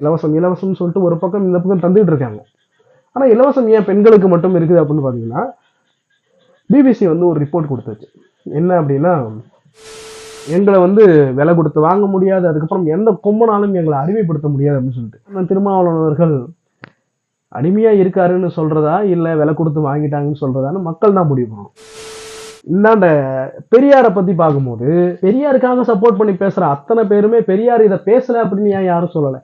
இலவசம் இலவசம்னு சொல்லிட்டு ஒரு பக்கம் இந்த பக்கம் தந்துட்டு இருக்காங்க. ஆனா இலவசம் ஏன் பெண்களுக்கு மட்டும் இருக்குது அப்படின்னு பாத்தீங்கன்னா பிபிசி வந்து ஒரு ரிப்போர்ட் கொடுத்துச்சு. என்ன அப்படின்னா எங்களை வந்து விலை கொடுத்து வாங்க முடியாது அதுக்கப்புறம் எந்த கொம்பனாலும் எங்களை அறிமைப்படுத்த முடியாது அப்படின்னு சொல்லிட்டு. திருமாவளவர்கள் திருமாவளவன் அடிமையா இருக்காருன்னு சொல்றதா இல்ல விலை கொடுத்து வாங்கிட்டாங்கன்னு சொல்றதான்னு மக்கள் தான் முடிவு பண்ணணும். இந்தாண்ட பெரியாரை பத்தி பார்க்கும்போது பெரியாருக்காக சப்போர்ட் பண்ணி பேசுற அத்தனை பேருமே பெரியார் இதை பேசல அப்படின்னு ஏன் யாரும் சொல்லல?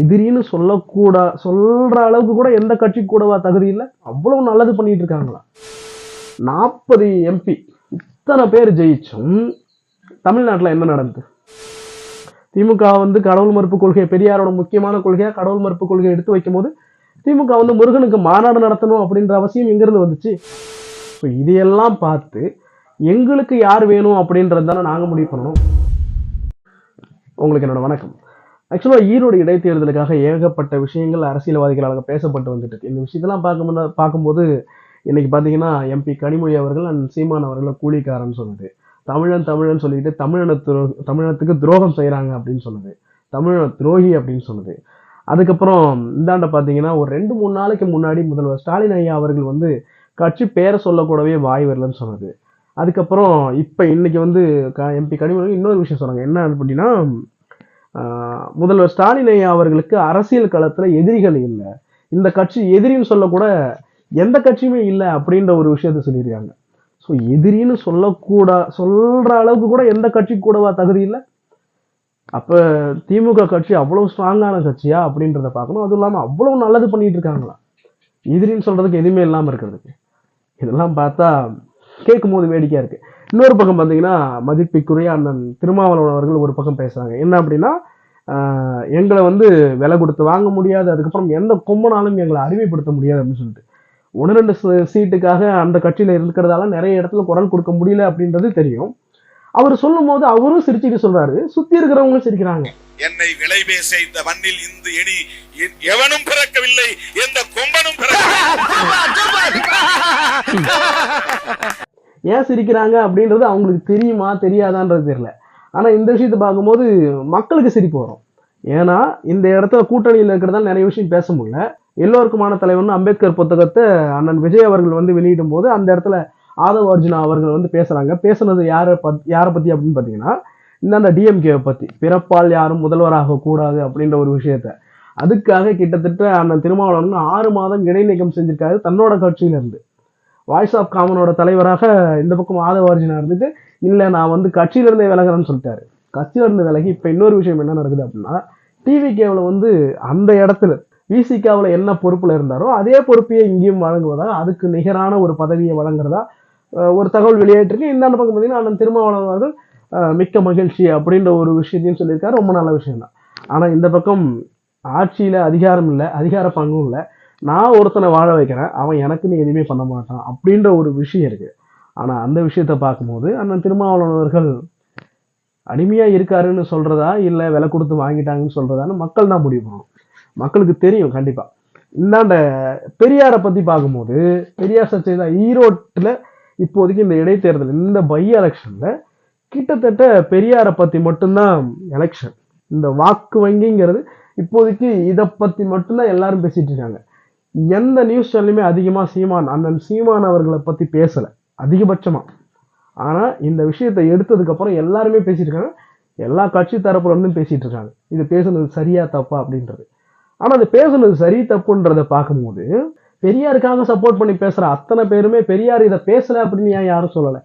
எதிரின்னு சொல்லக்கூடா சொல்ற அளவுக்கு கூட எந்த கட்சி கூடவா தகுதி இல்லை? அவ்வளவு நல்லது பண்ணிட்டு இருக்காங்களா? நாற்பது எம்பி இத்தனை பேர் ஜெயிச்சும் தமிழ்நாட்டில் என்ன நடந்தது திமுக வந்து கடவுள் மறுப்பு கொள்கை பெரியாரோட முக்கியமான கொள்கையாக கடவுள் மறுப்பு கொள்கையை எடுத்து வைக்கும்போது திமுக வந்து முருகனுக்கு மாநாடு நடத்தணும் அப்படின்ற அவசியம் இங்கிருந்து வந்துச்சு? ஸோ இதையெல்லாம் பார்த்து எங்களுக்கு யார் வேணும் அப்படின்றது தானே நாங்கள் முடிவு பண்ணணும். உங்களுக்கு என்னோட வணக்கம். ஆக்சுவலாக ஈரோடு இடைத்தேர்தலுக்காக ஏகப்பட்ட விஷயங்கள் அரசியல்வாதிகளாக பேசப்பட்டு வந்துட்டு இந்த விஷயத்தெல்லாம் பார்க்கும்போது பார்க்கும்போது இன்னைக்கு பார்த்தீங்கன்னா எம்பி கனிமொழி அவர்கள் அண்ட் சீமான் அவர்களை கூலிக்காரன் சொல்லுது தமிழன் தமிழன் சொல்லிட்டு தமிழன துரோ தமிழனத்துக்கு துரோகம் செய்கிறாங்க அப்படின்னு சொல்லுது தமிழன துரோகி அப்படின்னு சொன்னது. அதுக்கப்புறம் இந்தாண்ட பார்த்தீங்கன்னா ஒரு ரெண்டு மூணு நாளைக்கு முன்னாடி முதல்வர் ஸ்டாலின் ஐயா அவர்கள் வந்து கட்சி பேரை சொல்லக்கூடவே வாய் வரலன்னு சொன்னது. அதுக்கப்புறம் இப்போ இன்னைக்கு வந்து க எம்பி கனிமொழி இன்னொரு விஷயம் சொன்னாங்க. என்ன அப்படின்னா முதல்வர் ஸ்டாலின் ஐயா அவர்களுக்கு அரசியல் களத்தில் எதிரிகள் இல்லை. இந்த கட்சி எதிரின்னு சொல்லக்கூட எந்த கட்சியுமே இல்லை அப்படின்ற ஒரு விஷயத்த சொல்லியிருக்காங்க. ஸோ எதிரின்னு சொல்லக்கூடா சொல்கிற அளவுக்கு கூட எந்த கட்சி கூடவா தகுதி இல்லை. அப்போ திமுக கட்சி அவ்வளோ ஸ்ட்ராங்கான கட்சியா அப்படின்றத பார்க்கணும். அதுவும் இல்லாமல் அவ்வளோ நல்லது பண்ணிட்டு இருக்காங்களா? எதிரின்னு சொல்றதுக்கு எதுவுமே இல்லாமல் இருக்கிறதுக்கு. இதெல்லாம் பார்த்தா கேட்கும் போது இருக்குது இன்னொரு பக்கம் பார்த்தீங்கன்னா மதிப்பிற்குரிய அண்ணன் திருமாவளவன் அவர்கள் ஒரு பக்கம் பேசுகிறாங்க என்ன அப்படின்னா எங்களை வந்து விலை கொடுத்து வாங்க முடியாது அதுக்கப்புறம் எந்த கொம்பனாலும் எங்களை அடிமைப்படுத்த முடியாது அப்படின்னு சொல்லிட்டு. ஒன்று ரெண்டு சீ- சீட்டுக்காக அந்த கட்சியில் இருக்கிறதால நிறைய இடத்துல குரல் கொடுக்க முடியல அப்படின்றது தெரியும். அவர் சொல்லும் போது அவரும் சிரிச்சுட்டு சொல்றாரு. சுத்தி இருக்கிறவங்களும் சிரிக்கிறாங்க. என்னை விலை பேச இந்த மண்ணில் இந்த எடி எவனும் பிறக்கவில்லை எந்த கொம்பனும் பிறக்க ஏன் சிரிக்கிறாங்க அப்படின்றது அவங்களுக்கு தெரியுமா தெரியாதான்றது தெரியல. ஆனால் இந்த விஷயத்தை பார்க்கும்போது மக்களுக்கு சிரிப்பு வரும். ஏன்னா இந்த இடத்துல கூட்டணியில் இருக்கிறதால நிறைய விஷயம் பேச முடியல. எல்லோருக்குமான தலைவர்னு அம்பேத்கர் புத்தகத்தை அண்ணன் விஜய் அவர்கள் வந்து வெளியிடும் போது அந்த இடத்துல ஆதவ அர்ஜுனா அவர்கள் வந்து பேசுகிறாங்க பேசுனது யாரை பத் யாரை பற்றி அப்படின்னு பார்த்தீங்கன்னா இந்தாண்ட டிஎம்கேவை பற்றி பிறப்பால் யாரும் முதல்வராக கூடாது அப்படின்ற ஒரு விஷயத்த. அதுக்காக கிட்டத்தட்ட அண்ணன் திருமாவளவன் ஆறு மாதம் இடைநீக்கம் செஞ்சிருக்காரு தன்னோட கட்சியிலேருந்து. வாய்ஸ் ஆஃப் காமனோட தலைவராக இந்த பக்கம் ஆதவ அர்ஜுனா இருந்துட்டு இல்லை நான் வந்து கட்சியிலிருந்தே விலகிறேன்னு சொல்லிட்டாரு. கட்சியிலிருந்து விலகி இப்போ இன்னொரு விஷயம் என்ன நடக்குது அப்படின்னா டிவிகேவில் வந்து அந்த இடத்துல விசிகாவில் என்ன பொறுப்பில் இருந்தாரோ அதே பொறுப்பையே இங்கேயும் வழங்குவதா அதுக்கு நிகரான ஒரு பதவியை வழங்குறதா ஒரு தகவல் வெளியாயிட்டிருக்கு. இந்த பக்கம் பார்த்தீங்கன்னா அண்ணன் திருமாவளவன் அவர்கள் மிக்க மகிழ்ச்சி அப்படின்ற ஒரு விஷயத்தையும் சொல்லியிருக்காரு. ரொம்ப நல்ல விஷயம் தான் ஆனால் இந்த பக்கம் ஆட்சியில் அதிகாரம் இல்லை அதிகார பங்கும் இல்லை. நான் ஒருத்தனை வாழ வைக்கிறேன் அவன் எனக்குன்னு எதுவுமே பண்ண மாட்டான் அப்படின்ற ஒரு விஷயம் இருக்குது ஆனால் அந்த விஷயத்தை பார்க்கும்போது அண்ணன் திருமாவளவர்கள் அடிமையாக இருக்காருன்னு சொல்கிறதா இல்லை விலை கொடுத்து வாங்கிட்டாங்கன்னு சொல்கிறதான்னு மக்கள் தான் முடிவு பண்ணணும். மக்களுக்கு தெரியும் கண்டிப்பாக இந்தாண்ட பெரியாரை பற்றி பார்க்கும்போது பெரியார் சர்ச்சை தான் ஈரோட்டில் இப்போதைக்கு இந்த இடைத்தேர்தல் இந்த பை எலெக்ஷனில் கிட்டத்தட்ட பெரியாரை பற்றி மட்டும்தான் எலெக்ஷன் இந்த வாக்கு வங்கிங்கிறது இப்போதைக்கு இதை பற்றி மட்டும்தான் எல்லாரும் பேசிகிட்டு இருக்காங்க. எந்த நியூஸ் சேனலுமே அதிகமாக சீமான் அண்ணன் சீமான் அவர்களை பற்றி பேசலை. அதிகபட்சமாக ஆனால் இந்த விஷயத்தை எடுத்ததுக்கப்புறம் எல்லாருமே பேசிட்டு இருக்காங்க எல்லா கட்சி தரப்புலருந்தும் பேசிகிட்டு இருக்காங்க இது பேசுனது சரியா தப்பா அப்படின்றது. ஆனால் அது பேசுனது சரி தப்புன்றதை பார்க்கும்போது பெரியாருக்காக சப்போர்ட் பண்ணி பேசுகிற அத்தனை பேருமே பெரியார் இதை பேசலை அப்படின்னு ஏன் யாரும் சொல்லலை?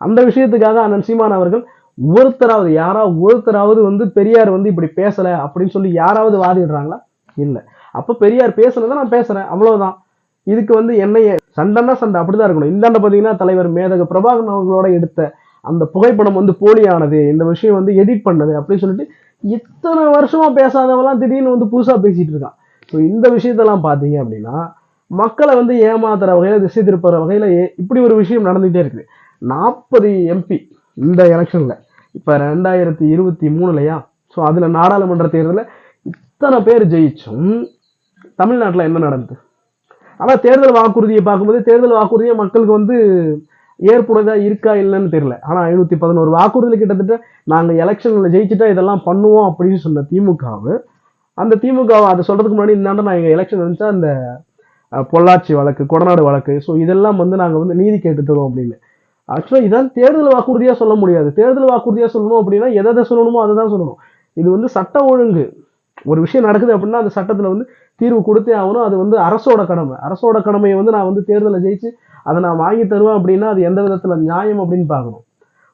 அந்த விஷயத்துக்காக அண்ணன் சீமான் அவர்கள் ஒருத்தராவது யாராவது ஒருத்தராவது வந்து பெரியார் வந்து இப்படி பேசலை அப்படின்னு சொல்லி யாராவது வாதிடுறாங்களா? இல்லை. அப்போ பெரியார் பேசுனதை நான் பேசுறேன். அவ்வளவுதான். இதுக்கு வந்து என்னைய சண்டைன்னா சண்டை. அப்படிதான் இருக்கணும். இந்தாண்ட பார்த்தீங்கன்னா தலைவர் மேதக பிரபாகரன் அவர்களோட எடுத்த அந்த புகைப்படம் வந்து போலியானது. இந்த விஷயம் வந்து எடிட் பண்ணது அப்படின்னு சொல்லிட்டு இத்தனை வருஷமா பேசாதவெல்லாம் திடீர்னு வந்து புதுசா பேசிட்டு இருக்கான். ஸோ இந்த விஷயத்தெல்லாம் பார்த்தீங்க அப்படின்னா மக்களை வந்து ஏமாத்துற வகையில திசை திருப்புற வகையில ஏ- இப்படி ஒரு விஷயம் நடந்துகிட்டே இருக்குது. நாற்பது எம்பி இந்த எலெக்ஷன்ல இப்போ ரெண்டாயிரத்தி இருபத்தி மூணுலையா? ஸோ அதில் நாடாளுமன்ற தேர்தலில் இத்தனை பேர் ஜெயிச்சும் தமிழ்நாட்டில் என்ன நடந்தது? ஆனா தேர்தல் வாக்குறுதியை பார்க்கும்போது தேர்தல் வாக்குறுதியை மக்களுக்கு வந்து ஏற்புடையதா இருக்கா இல்லைன்னு தெரியல. ஆனால் ஐநூத்தி பதினோரு வாக்குறுதியில் கிட்டத்தட்ட நாங்கள் எலெக்ஷனில் ஜெயிச்சுட்டா இதெல்லாம் பண்ணுவோம் அப்படின்னு சொன்ன திமுகவு அந்த திமுக அதை சொல்றதுக்கு முன்னாடி இந்தாண்ட நான் எங்கள் எலெக்ஷன் வந்துச்சா அந்த பொள்ளாச்சி வழக்கு கொடநாடு வழக்கு. ஸோ இதெல்லாம் வந்து நாங்கள் வந்து நீதி கேட்டு தருவோம் அப்படின்னு. ஆக்சுவலாக இதான் தேர்தல் வாக்குறுதியாக சொல்ல முடியாது. தேர்தல் வாக்குறுதியாக சொல்லணும் அப்படின்னா எதை எதை சொல்லணுமோ அதை தான் சொல்லணும். இது வந்து சட்ட ஒழுங்கு. ஒரு விஷயம் நடக்குது அப்படின்னா அந்த சட்டத்தில் வந்து தீர்வு கொடுத்தே ஆகணும். அது வந்து அரசோட கடமை. அரசோட கடமையை வந்து நான் வந்து தேர்தலை ஜெயிச்சு அதை நான் வாங்கி தருவேன் அப்படின்னா அது எந்த விதத்தில் நியாயம் அப்படின்னு பார்க்கணும்.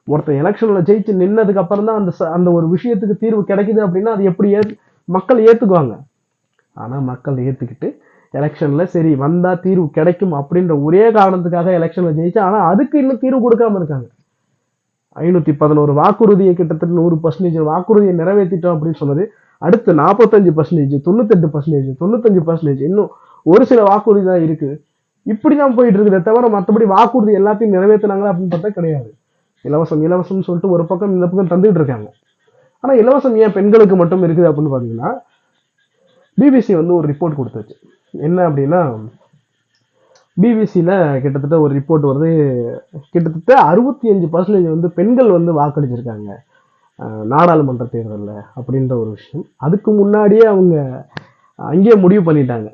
ஒருத்தன் எலெக்ஷனில் ஜெயிச்சு நின்னதுக்கு அப்புறம் தான் அந்த அந்த ஒரு விஷயத்துக்கு தீர்வு கிடைக்குது அப்படின்னா அது எப்படி ஏ மக்கள் ஏற்றுக்குவாங்க ஆனால் மக்கள் ஏற்றுக்கிட்டு எலெக்ஷனில் சரி வந்தால் தீர்வு கிடைக்கும் அப்படின்ற ஒரே காரணத்துக்காக எலெக்ஷனில் ஜெயிச்சு ஆனால் அதுக்கு இன்னும் தீர்வு கொடுக்காம இருக்காங்க. ஐநூற்றி பதினோரு வாக்குறுதியை கிட்டத்தட்ட நூறு பர்சன்டேஜ் வாக்குறுதியை நிறைவேற்றிட்டோம் அப்படின்னு சொன்னது அடுத்து நாற்பத்தஞ்சு பர்சன்டேஜ் தொண்ணூத்தெட்டு பர்சன்டேஜ் தொண்ணூத்தஞ்சு பர்சன்டேஜ் இன்னும் ஒரு சில வாக்குறுதி தான் இருக்கு. இப்படிதான் போயிட்டு இருக்குதே தவிர மற்றபடி வாக்குறுதி எல்லாத்தையும் நிறைவேற்றினாங்களா அப்படின்னு பார்த்தா கிடையாது. இலவசம் இலவசம்னு சொல்லிட்டு ஒரு பக்கம் இந்த பக்கம் தந்துட்டு இருக்காங்க. ஆனா இலவசம் ஏன் பெண்களுக்கு மட்டும் இருக்குது அப்படின்னு பார்த்தீங்கன்னா பிபிசி வந்து ஒரு ரிப்போர்ட் கொடுத்துச்சு. என்ன அப்படின்னா பிபிசியில் கிட்டத்தட்ட ஒரு ரிப்போர்ட் வருது. கிட்டத்தட்ட அறுபத்தி அஞ்சு பர்சன்டேஜ் வந்து பெண்கள் வந்து வாக்களிச்சிருக்காங்க. நாடாளுமன்ற தேர்தலில் அப்படின்ற ஒரு விஷயம். அதுக்கு முன்னாடியே அவங்க அங்கேயே முடிவு பண்ணிட்டாங்க.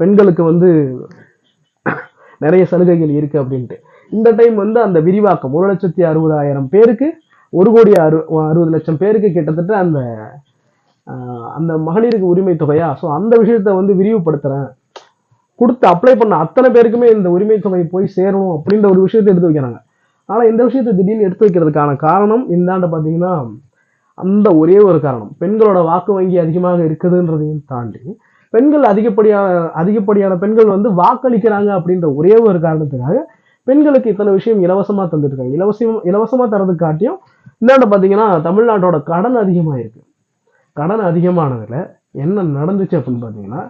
பெண்களுக்கு வந்து நிறைய சலுகைகள் இருக்குது அப்படின்ட்டு. இந்த டைம் வந்து அந்த விரிவாக்கம் ஒரு லட்சத்தி அறுபதாயிரம் பேருக்கு ஒரு கோடி அறு அறுபது லட்சம் பேருக்கு கிட்டத்தட்ட அந்த அந்த மகளிருக்கு உரிமை தொகையா? ஸோ அந்த விஷயத்த வந்து விரிவுபடுத்துகிறேன் கொடுத்து அப்ளை பண்ண அத்தனை பேருக்குமே இந்த உரிமை தொகை போய் சேரணும் அப்படின்ற ஒரு விஷயத்தை எடுத்து வைக்கிறாங்க. ஆனால் இந்த விஷயத்தை திடீர்னு எடுத்து வைக்கிறதுக்கான காரணம் இந்தாண்ட பார்த்தீங்கன்னா அந்த ஒரே ஒரு காரணம். பெண்களோட வாக்கு வங்கி அதிகமாக இருக்குதுன்றதையும் தாண்டி பெண்கள் அதிகப்படியான அதிகப்படியான பெண்கள் வந்து வாக்களிக்கிறாங்க அப்படின்ற ஒரே ஒரு காரணத்துக்காக பெண்களுக்கு இத்தனை விஷயம் இலவசமாக தந்துருக்காங்க. இலவசம் இலவசமாக தரது காட்டியும் இந்தாண்ட பார்த்தீங்கன்னா தமிழ்நாட்டோட கடன் அதிகமாக இருக்குது கடன் அதிகமானதில் என்ன நடந்துச்சு அப்படின்னு பார்த்தீங்கன்னா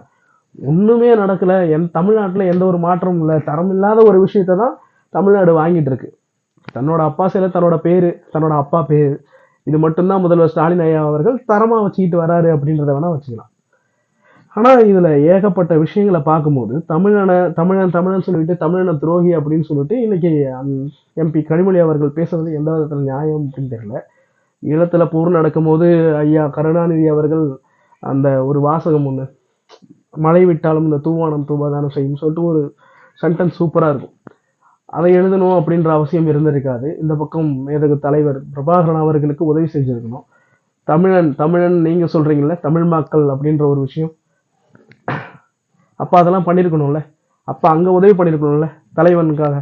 ஒன்றுமே நடக்கல. என் தமிழ்நாட்டில் எந்த ஒரு மாற்றமும் இல்லை. தரம் இல்லாத ஒரு விஷயத்தை தான் தமிழ்நாடு வாங்கிட்டு இருக்கு. தன்னோட அப்பா சில தன்னோட பேர் தன்னோட அப்பா பேர் இது மட்டும்தான் முதல்வர் ஸ்டாலின் ஐயா அவர்கள் தரமாக வச்சுக்கிட்டு வராரு அப்படின்றத வேணா வச்சுக்கலாம். ஆனால் இதில் ஏகப்பட்ட விஷயங்களை பார்க்கும்போது தமிழன தமிழன் தமிழன் சொல்லிட்டு தமிழன துரோகி அப்படின்னு சொல்லிட்டு இன்றைக்கி எம்பி கனிமொழி அவர்கள் பேசுறது எந்த விதத்தில் நியாயம் அப்படின்னு தெரியல. ஈழத்தில் போர் நடக்கும்போது ஐயா கருணாநிதி அவர்கள் அந்த ஒரு வாசகம் ஒன்று மழை விட்டாலும் இந்த தூவானம் தூவாதானம் செய்யும் சொல்லிட்டு ஒரு சென்டென்ஸ் சூப்பராக இருக்கும். அதை எழுதணும் அப்படின்ற அவசியம் இருந்திருக்காது. இந்த பக்கம் மேதகு தலைவர் பிரபாகரன் அவர்களுக்கு உதவி செஞ்சிருக்கணும். தமிழன் தமிழன் நீங்கள் சொல்கிறீங்கள தமிழ் மக்கள் அப்படின்ற ஒரு விஷயம். அப்போ அதெல்லாம் பண்ணியிருக்கணும்ல அப்போ அங்கே உதவி பண்ணியிருக்கணும்ல தலைவனுக்காக.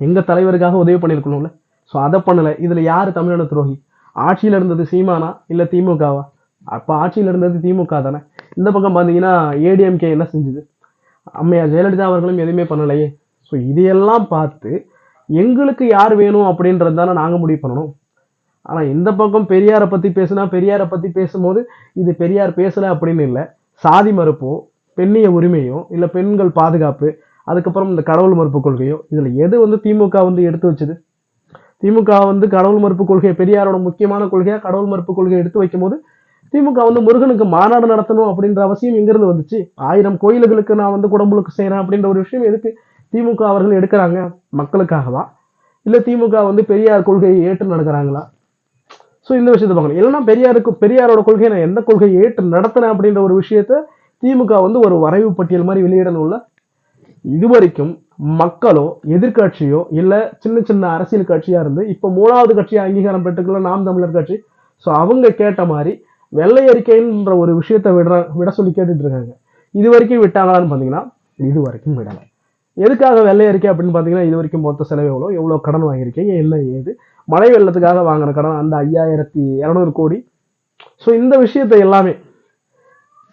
எங்கள் தலைவருக்காக உதவி பண்ணியிருக்கணும்ல ஸோ அதை பண்ணலை. இதில் யார் தமிழன துரோகி? ஆட்சியில் இருந்தது சீமானா இல்லை திமுகவா? அப்போ ஆட்சியில் இருந்தது திமுக தானே. இந்த பக்கம் பார்த்தீங்கன்னா ஏடிஎம்கே என்ன செஞ்சுது. அம்மையா ஜெயலலிதா அவர்களும் எதுவுமே பண்ணலையே. ஸோ இதையெல்லாம் பார்த்து எங்களுக்கு யார் வேணும் அப்படின்றது தானே நாங்கள் முடிவு பண்ணணும். ஆனால் இந்த பக்கம் பெரியாரை பற்றி பேசுனா பெரியாரை பற்றி பேசும்போது இது பெரியார் பேசலை அப்படின்னு இல்லை. சாதி மறுப்போ பெண்ணிய உரிமையோ இல்லை பெண்கள் பாதுகாப்பு அதுக்கப்புறம் இந்த கடவுள் மறுப்பு கொள்கையோ இதில் எது வந்து திமுக வந்து எடுத்து வச்சுது? திமுக வந்து கடவுள் மறுப்பு கொள்கை பெரியாரோட முக்கியமான கொள்கையாக கடவுள் மறுப்பு கொள்கையை எடுத்து வைக்கும்போது திமுக வந்து முருகனுக்கு மாநாடு நடத்தணும் அப்படின்ற அவசியம் இங்கிருந்து வந்துச்சு? ஆயிரம் கோயில்களுக்கு நான் வந்து குடம்புளுக்கு செய்கிறேன் அப்படின்ற ஒரு விஷயம் எதுக்கு திமுக அவர்கள் எடுக்கிறாங்க மக்களுக்காகவா? இல்லை திமுக வந்து பெரியார் கொள்கையை ஏற்று நடக்கிறாங்களா? ஸோ இந்த விஷயத்தை பார்க்கணும். இல்லைன்னா பெரியாருக்கு பெரியாரோட கொள்கையை நான் எந்த கொள்கையை ஏற்று நடத்தினேன் அப்படின்ற ஒரு விஷயத்த திமுக வந்து ஒரு வரைவு பட்டியல் மாதிரி வெளியிடணும்ல இதுவரைக்கும் மக்களோ எதிர்க்கட்சியோ இல்லை சின்ன சின்ன அரசியல் கட்சியாக இருந்து இப்போ மூணாவது கட்சியாக அங்கீகாரம் பெற்றுக்கல நாம் தமிழர் கட்சி. ஸோ அவங்க கேட்ட மாதிரி வெள்ளை அறிக்கைன்ற ஒரு விஷயத்த விடுற விட சொல்லி கேட்டுட்டு இருக்காங்க. இது வரைக்கும் விட்டாங்களான்னு பார்த்தீங்கன்னா இது வரைக்கும் விடலை. எதுக்காக வெள்ளை அறிக்கை அப்படின்னு பார்த்தீங்கன்னா இது வரைக்கும் மொத்த செலவு எவ்வளோ? எவ்வளோ கடன் வாங்கியிருக்கீங்க? என்ன ஏது? மழை வெள்ளத்துக்காக வாங்கின கடன் அந்த ஐயாயிரத்தி இரநூறு கோடி. ஸோ இந்த விஷயத்தை எல்லாமே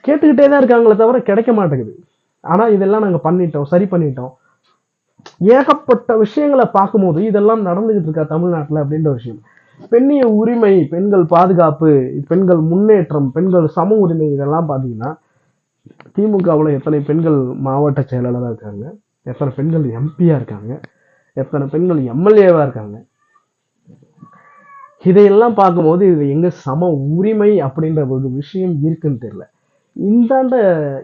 கேட்டுக்கிட்டே தான் இருக்காங்களே தவிர கிடைக்க மாட்டேங்குது. ஆனால் இதெல்லாம் நாங்கள் பண்ணிட்டோம் சரி பண்ணிட்டோம். ஏகப்பட்ட விஷயங்களை பார்க்கும்போது இதெல்லாம் நடந்துகிட்டு இருக்கா தமிழ்நாட்டில் அப்படின்ற விஷயம். பெண்ணிய உரிமை பெண்கள் பாதுகாப்பு பெண்கள் முன்னேற்றம் பெண்கள் சம உரிமை இதெல்லாம் பார்த்தீங்கன்னா திமுகவில் எத்தனை பெண்கள் மாவட்ட செயலாளராக இருக்காங்க? எத்தனை பெண்கள் எம்பியாக இருக்காங்க? எத்தனை பெண்கள் எம்எல்ஏவாக இருக்காங்க? இதையெல்லாம் பார்க்கும்போது இது எங்கே சம உரிமை அப்படின்ற ஒரு விஷயம் இருக்குன்னு தெரியல. இந்தாண்ட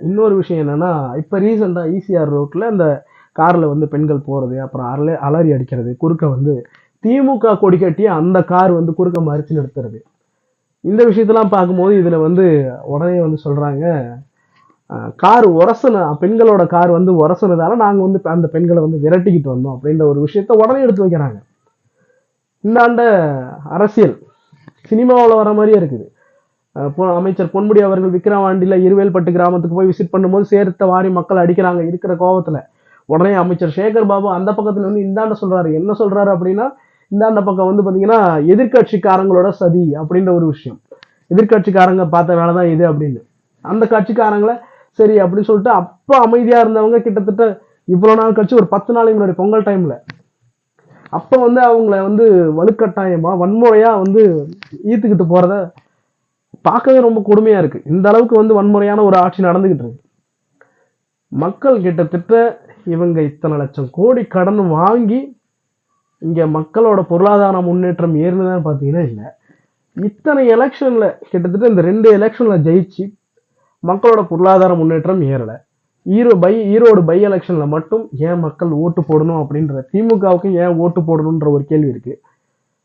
இன்னொரு விஷயம் என்னன்னா இப்போ ரீசெண்டாக ஈசிஆர் ரோட்டில் அந்த காரில் வந்து பெண்கள் போகிறது அப்புறம் அல அலறி அடிக்கிறது குறுக்க வந்து திமுக கொடி கட்டி அந்த கார் வந்து குறுக்க மறுத்து நிறுத்துறது. இந்த விஷயத்தெல்லாம் பார்க்கும்போது இதில் வந்து உடனே வந்து சொல்கிறாங்க கார் உரசுன பெண்களோட கார் வந்து உரசுனதால நாங்கள் வந்து அந்த பெண்களை வந்து விரட்டிக்கிட்டு வந்தோம் அப்படின்ற ஒரு விஷயத்த உடனே எடுத்து வைக்கிறாங்க. இந்தாண்ட அரசியல் சினிமாவில் வர மாதிரியே இருக்குது. பொ- அமைச்சர் பொன்முடி அவர்கள் விக்கிரவாண்டியில் இருவேல்பட்டு கிராமத்துக்கு போய் விசிட் பண்ணும்போது சேர்த்த வாரி மக்கள் அடிக்கிறாங்க இருக்கிற கோவத்தில். உடனே அமைச்சர் சேகர் பாபு அந்த பக்கத்தில் வந்து இந்தாண்ட சொல்கிறாரு என்ன சொல்கிறாரு அப்படின்னா இந்தாண்ட பக்கம் வந்து பார்த்தீங்கன்னா எதிர்க்கட்சிக்காரங்களோட சதி அப்படின்ற ஒரு விஷயம். எதிர்க்கட்சிக்காரங்க பார்த்த வேலை தான் இது அப்படின்னு. அந்த கட்சிக்காரங்களை சரி அப்படின்னு சொல்லிட்டு அப்போ அமைதியாக இருந்தவங்க கிட்டத்தட்ட இவ்வளோ நாள் கழிச்சு ஒரு பத்து நாளைக்கு முன்னாடி பொங்கல் டைமில் அப்போ வந்து அவங்கள வந்து வலுக்கட்டாயமாக வன்முறையாக வந்து ஈத்துக்கிட்டு போகிறத பார்க்கவே ரொம்ப கொடுமையாக இருக்குது இந்த அளவுக்கு வந்து வன்முறையான ஒரு ஆட்சி நடந்துக்கிட்டு இருக்கு. மக்கள் கிட்டத்தட்ட இவங்க இத்தனை லட்சம் கோடி கடன் வாங்கி இங்கே மக்களோட பொருளாதார முன்னேற்றம் ஏறுனதான்னு பார்த்தீங்கன்னா இல்லை. இத்தனை எலெக்ஷனில் கிட்டத்தட்ட இந்த ரெண்டு எலெக்ஷனில் ஜெயிச்சு மக்களோட பொருளாதார முன்னேற்றம் ஏறலை. ஈரோ பை ஈரோடு பை எலெக்ஷனில் மட்டும் ஏன் மக்கள் ஓட்டு போடணும் அப்படின்ற திமுகவுக்கு ஏன் ஓட்டு போடணுன்ற ஒரு கேள்வி இருக்குது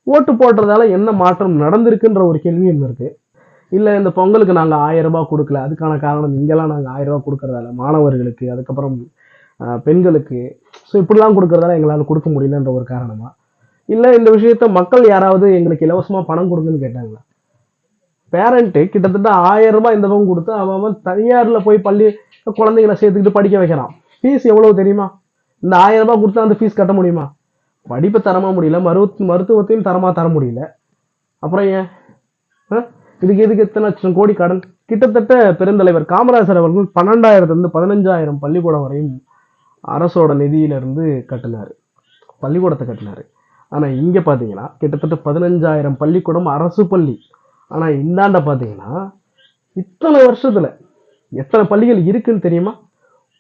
ஓட்டு போடுறதால என்ன மாற்றம் நடந்திருக்குன்ற ஒரு கேள்வியும் இருக்குது இல்லை இந்த பொங்கலுக்கு நாங்கள் ஆயிரம் ரூபாய் கொடுக்கல அதுக்கான காரணம் இங்கெல்லாம் நாங்கள் ஆயிரம் ரூபாய் கொடுக்கறதால மாணவர்களுக்கு அதுக்கப்புறம் பெண்களுக்கு. ஸோ இப்படிலாம் கொடுக்கறதால எங்களால் கொடுக்க முடியலன்ற ஒரு காரணமாக இல்லை இந்த விஷயத்த மக்கள் யாராவது எங்களுக்கு இலவசமாக பணம் கொடுங்கன்னு கேட்டாங்களா? பேரண்ட்டு கிட்டத்தட்ட ஆயிரம் ரூபாய் இந்த பக்கம் கொடுத்து அவன் அவன் தனியாரில் போய் பள்ளி குழந்தைகளை சேர்த்துக்கிட்டு படிக்க வைக்கிறான். ஃபீஸ் எவ்வளோ தெரியுமா? இந்த ஆயிரம் ரூபாய் கொடுத்தா அந்த ஃபீஸ் கட்ட முடியுமா? படிப்பு தரமாக முடியல. மருத்து மருத்துவத்தையும் தரமாக தர முடியல. அப்புறம் ஏன்? ஆ? இதுக்கு எதுக்கு எத்தனை லட்சம் கோடி கடன்? கிட்டத்தட்ட பெருந்தலைவர் காமராஜர் அவர்கள் பன்னெண்டாயிரத்துலேருந்து பதினஞ்சாயிரம் பள்ளிக்கூடம் வரையும் அரசோட நிதியிலிருந்து கட்டினார். பள்ளிக்கூடத்தை கட்டினார். ஆனால் இங்கே பார்த்தீங்கன்னா கிட்டத்தட்ட பதினஞ்சாயிரம் பள்ளிக்கூடம் அரசு பள்ளி. ஆனால் இந்தாண்ட பார்த்தீங்கன்னா இத்தனை வருஷத்தில் எத்தனை பள்ளிகள் இருக்குன்னு தெரியுமா?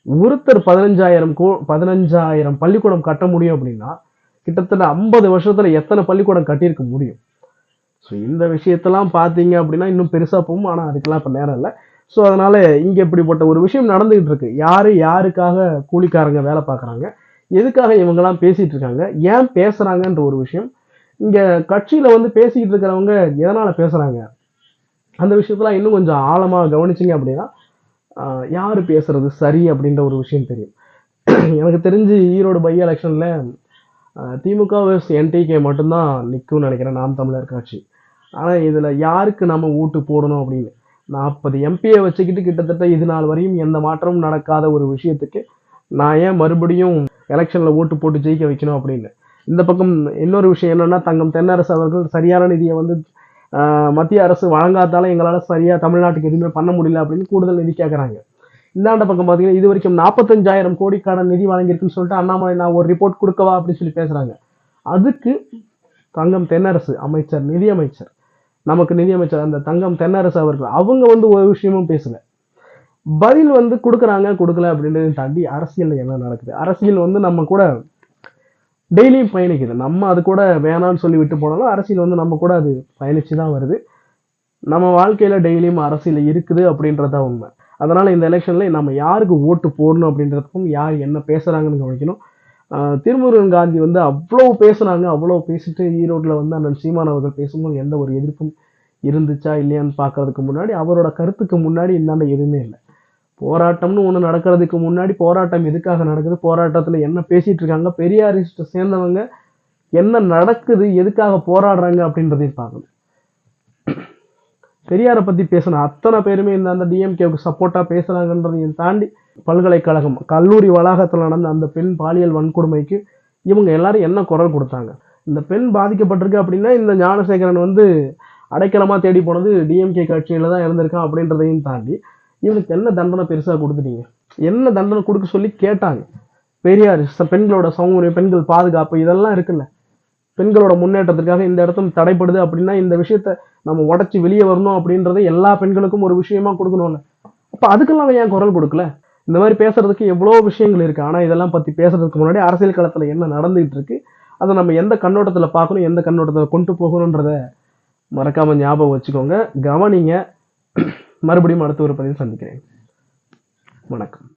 ஒருத்தர் பதினஞ்சாயிரம் கோ பதினஞ்சாயிரம் பள்ளிக்கூடம் கட்ட முடியும் அப்படின்னா கிட்டத்தட்ட ஐம்பது வருஷத்தில் எத்தனை பள்ளிக்கூடம் கட்டியிருக்க முடியும்? ஸோ இந்த விஷயத்தெல்லாம் பார்த்தீங்க அப்படின்னா இன்னும் பெருசாக போகும். ஆனால் அதுக்கெல்லாம் இப்போ நேரம் இல்லை. ஸோ அதனால் இங்கே இப்படிப்பட்ட ஒரு விஷயம் நடந்துகிட்டு இருக்கு. யார் யாருக்காக கூலிக்காரங்க வேலை பார்க்குறாங்க? எதுக்காக இவங்கெல்லாம் பேசிகிட்டு இருக்காங்க? ஏன் பேசுகிறாங்கன்ற ஒரு விஷயம் இங்கே கட்சியில் வந்து பேசிக்கிட்டு இருக்கிறவங்க எதனால் பேசுகிறாங்க அந்த விஷயத்தெல்லாம் இன்னும் கொஞ்சம் ஆழமாக கவனிச்சிங்க அப்படின்னா யார் பேசுகிறது சரி அப்படின்ற ஒரு விஷயம் தெரியும். எனக்கு தெரிஞ்சு ஈரோடு பை எலெக்ஷனில் திமுக vs என்டிகே மட்டும்தான் நிற்கும்னு நினைக்கிறேன் நாம் தமிழர் கட்சி. ஆனால் இதில் யாருக்கு நம்ம ஓட்டு போடணும் அப்படின்னு? நாற்பது எம்பியை வச்சுக்கிட்டு கிட்டத்தட்ட இது நாள் வரையும் எந்த மாற்றமும் நடக்காத ஒரு விஷயத்துக்கு நான் ஏன் மறுபடியும் எலெக்ஷனில் ஓட்டு போட்டு ஜெயிக்க வைக்கணும் அப்படின்னு? இந்த பக்கம் இன்னொரு விஷயம் என்னென்னா தங்கம். தென்னரசு அவர்கள் சரியான நிதியை வந்து மத்திய அரசு வழங்காதால எங்களால் சரியாக தமிழ்நாட்டுக்கு எதுவுமே பண்ண முடியல அப்படின்னு கூடுதல் நிதி கேட்குறாங்க இந்தாண்ட பக்கம் பார்த்தீங்கன்னா இது வரைக்கும் நாற்பத்தஞ்சாயிரம் கோடிக்கான நிதி வழங்கியிருக்குன்னு சொல்லிட்டு அண்ணாமலை நான் ஒரு ரிப்போர்ட் கொடுக்கவா? அப்படின்னு சொல்லி பேசுகிறாங்க அதுக்கு தங்கம் தென்னரசு அமைச்சர் நிதியமைச்சர் நமக்கு நிதி அமைச்சர் அந்த தங்கம் தென்னரசு அவர்கள் அவங்க வந்து ஒரு விஷயமும் பேசலை. பதில் வந்து கொடுக்குறாங்க கொடுக்கல அப்படின்றதையும் தாண்டி அரசியலில் என்ன நடக்குது? அரசியல் வந்து நம்ம கூட டெய்லியும் பயணிக்குது. நம்ம அது கூட வேணாம்னு சொல்லி விட்டு போனாலும் அரசியல் வந்து நம்ம கூட அது பயணிச்சு தான் வருது. நம்ம வாழ்க்கையில் டெய்லியும் அரசியல் இருக்குது அப்படின்றதா உண்மை. அதனால் இந்த எலெக்ஷனில் நம்ம யாருக்கு ஓட்டு போடணும் அப்படின்றதுக்கும் யார் என்ன பேசுகிறாங்கன்னு கவனிக்கணும். திருமுருகன் காந்தி வந்து அவ்வளோ பேசுனாங்க அவ்வளோ பேசிட்டு ஈரோட்டில் வந்து அண்ணன் சீமான் அவர்கள் பேசும்போது எந்த ஒரு எதிர்ப்பும் இருந்துச்சா இல்லையான்னு பார்க்கறதுக்கு முன்னாடி அவரோட கருத்துக்கு முன்னாடி இந்தாண்ட எதுவுமே இல்லை. போராட்டம்னு ஒன்று நடக்கிறதுக்கு முன்னாடி போராட்டம் எதுக்காக நடக்குது? போராட்டத்தில் என்ன பேசிகிட்டு இருக்காங்க பெரியாரிஸ்ட்டை சேர்ந்தவங்க என்ன நடக்குது? எதுக்காக போராடுறாங்க? அப்படின்றதையும் பார்க்கணும். பெரியாரை பற்றி பேசின அத்தனை பேருமே இந்த அந்த டிஎம்கேவுக்கு சப்போர்ட்டாக பேசுகிறாங்கன்றதையும் தாண்டி பல்கலைக்கழகம் கல்லூரி வளாகத்தில் நடந்த அந்த பெண் பாலியல் வன்கொடுமைக்கு இவங்க எல்லாரும் என்ன குரல் கொடுத்தாங்க? இந்த பெண் பாதிக்கப்பட்டிருக்கு அப்படின்னா இந்த ஞானசேகரன் வந்து அடைக்கலமாக தேடி போனது டிஎம்கே கட்சியில் தான் இருந்திருக்கான் அப்படின்றதையும் தாண்டி இவனுக்கு என்ன தண்டனை பெருசாக கொடுத்துட்டீங்க? என்ன தண்டனை கொடுக்க சொல்லி கேட்டாங்க. பெரியார் பெண்களோட சௌகரியம் பெண்கள் பாதுகாப்பு இதெல்லாம் இருக்குல்ல. பெண்களோட முன்னேற்றத்திற்காக இந்த இடத்துல தடைப்படுது அப்படின்னா இந்த விஷயத்த நம்ம உடச்சி வெளியே வரணும் அப்படின்றத எல்லா பெண்களுக்கும் ஒரு விஷயமா கொடுக்கணும்ல. அப்போ அதுக்கெல்லாம் ஏன் குரல் கொடுக்கல? இந்த மாதிரி பேசுறதுக்கு எவ்வளோ விஷயங்கள் இருக்கு. ஆனால் இதெல்லாம் பற்றி பேசுறதுக்கு முன்னாடி அரசியல் களத்தில் என்ன நடந்துகிட்டு இருக்கு அதை நம்ம எந்த கண்ணோட்டத்தில் பார்க்கணும் எந்த கண்ணோட்டத்தில் கொண்டு போகணுன்றத மறக்காம ஞாபகம் வச்சுக்கோங்க. கவனிங்க. மறுபடியும் அடுத்த ஒரு பதிவு சந்திக்கிறேன். வணக்கம்.